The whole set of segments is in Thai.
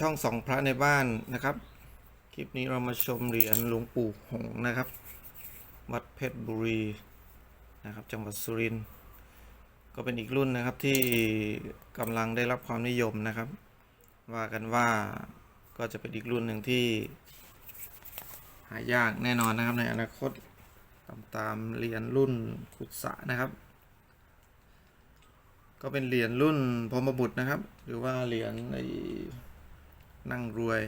ช่องสองพระในบ้านนะครับ คลิปนี้เรามาชมเหรียญหลวงปู่หงนะครับ วัดเพชรบุรีนะครับ จังหวัดสุรินทร์ก็เป็นอีกรุ่นนะครับที่กำลังได้รับความนิยมนะครับ ว่ากันว่าก็จะเป็นอีกรุ่นหนึ่งที่ หายากแน่นอนนะครับในอนาคตตามตามเหรียญรุ่นกุศะนะครับก็เป็นเหรียญรุ่นพรมบุตรนะครับ หรือว่าเหรียญไอ นั่งรวย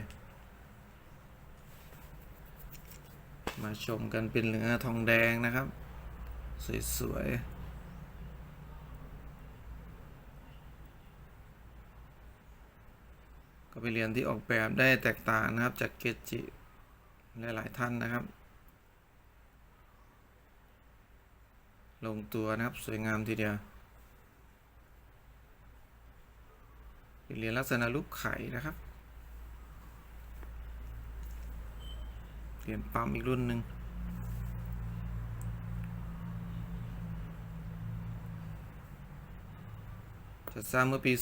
มาชมกันเป็นเหลือทองแดงนะครับ สวยๆก็เป็นเหรียญที่ออกแบบได้แตกต่างนะครับ จากเกจิหลาย ๆ ท่านนะครับ ลงตัวนะครับสวยงามทีเดียวเป็นเหรียญลักษณะรูปไข่นะครับ เหรียญปั๊มอีกรุ่นหนึ่งจะสร้างเมื่อปี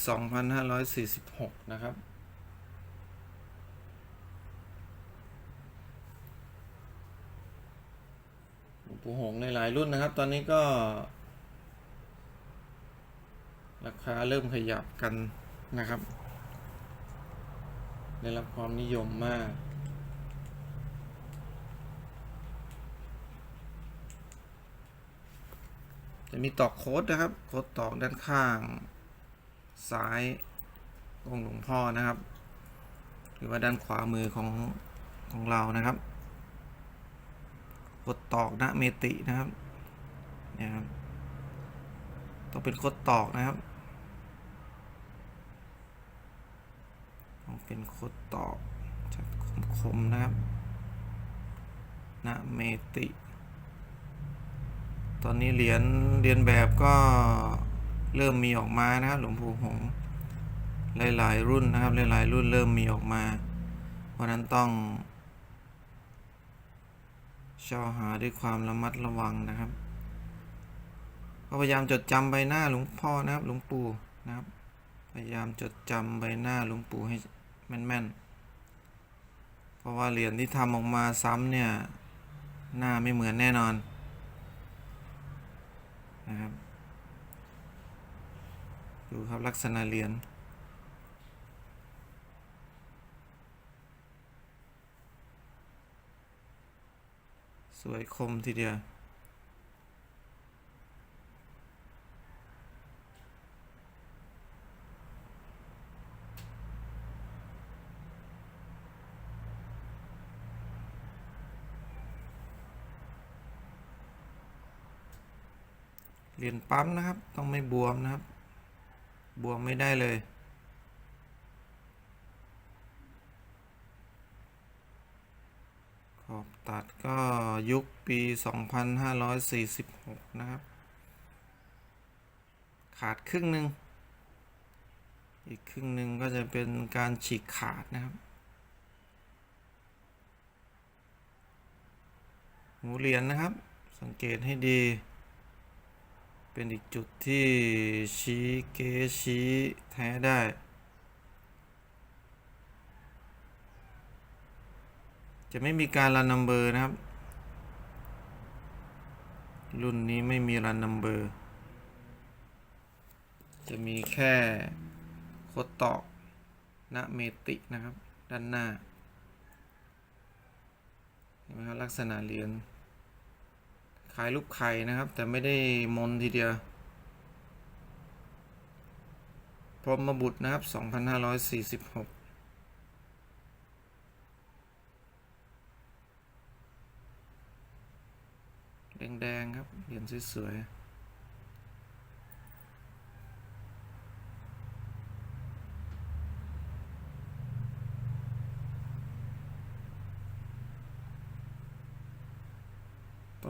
2546 นะครับ ปูหงในหลายรุ่นนะครับ ตอนนี้ก็ ราคาเริ่มขยับกันนะครับ ได้รับความนิยมมาก จะมีตอกโค้ดนะครับ โค้ดตอกด้านข้าง ซ้ายองค์หลวงพ่อนะครับ หรือว่าด้านขวามือของของเรานะครับ โคดตอกนะเมตินะครับเนี่ยครับต้องเป็นโคดตอกนะครับต้องเป็นโคดตอกชัดคมๆนะครับนะเมติ ตอนนี้เหรียญเรียนแบบก็เริ่มมีออกมานะครับหลวงปู่หงหลายๆรุ่นนะครับหลายๆรุ่นเริ่มมีออกมา เพราะฉะนั้นต้องเช่าหาด้วยความระมัดระวังนะครับก็พยายามจดจำใบหน้าหลวงพ่อนะครับหลวงปู่นะครับ พยายามจดจำใบหน้าหลวงปู่ให้แม่นๆเพราะว่าเหรียญที่ทำออกมาซ้ำเนี่ยหน้าไม่เหมือนแน่นอน นะครับ ดูครับลักษณะเหรียญสวยคมทีเดียว เหรียญปั๊มนะครับ ต้องไม่บวมนะครับ บวมไม่ได้เลย ขอบตัดก็ยุคปี 2546 นะครับ ขาดครึ่งหนึ่ง อีกครึ่งหนึ่งก็จะเป็นการฉีกขาดนะครับหูเหรียญนะครับ สังเกตให้ดี เป็นอีกจุดที่ชี้เกชี้แท้ได้ จะไม่มีการรันนัมเบอร์นะครับ รุ่นนี้ไม่มีรันนัมเบอร์ จะมีแค่โคดตอกณเมตินะครับ ด้านหน้าเห็นไหมครับลักษณะเหรียญ คล้ายรูปไข่นะครับ แต่ไม่ได้มนทีเดียว พรหมบุตรนะครับ 2546แดงๆครับเหรียญสวยๆ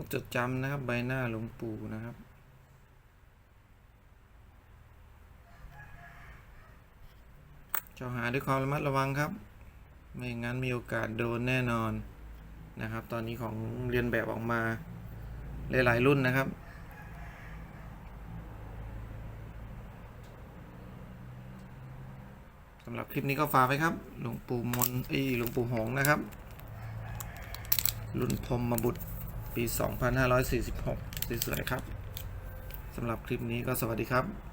ต้องจดจำนะครับใบหน้าหลวงปู่นะครับ เจ้าหาด้วยความระมัดระวังครับ ไม่งั้นมีโอกาสโดนแน่นอนนะครับ ตอนนี้ของเรียนแบบออกมาหลาย ๆ รุ่นนะครับกำหรับคลิปนี้ก็ฝากไว้ครับ หลวงปู่มนอ้ยหลวงปู่หงนะครับ รุ่นพรหมาบุตร ปี 2546 สวยๆครับสำหรับคลิปนี้ก็สวัสดีครับ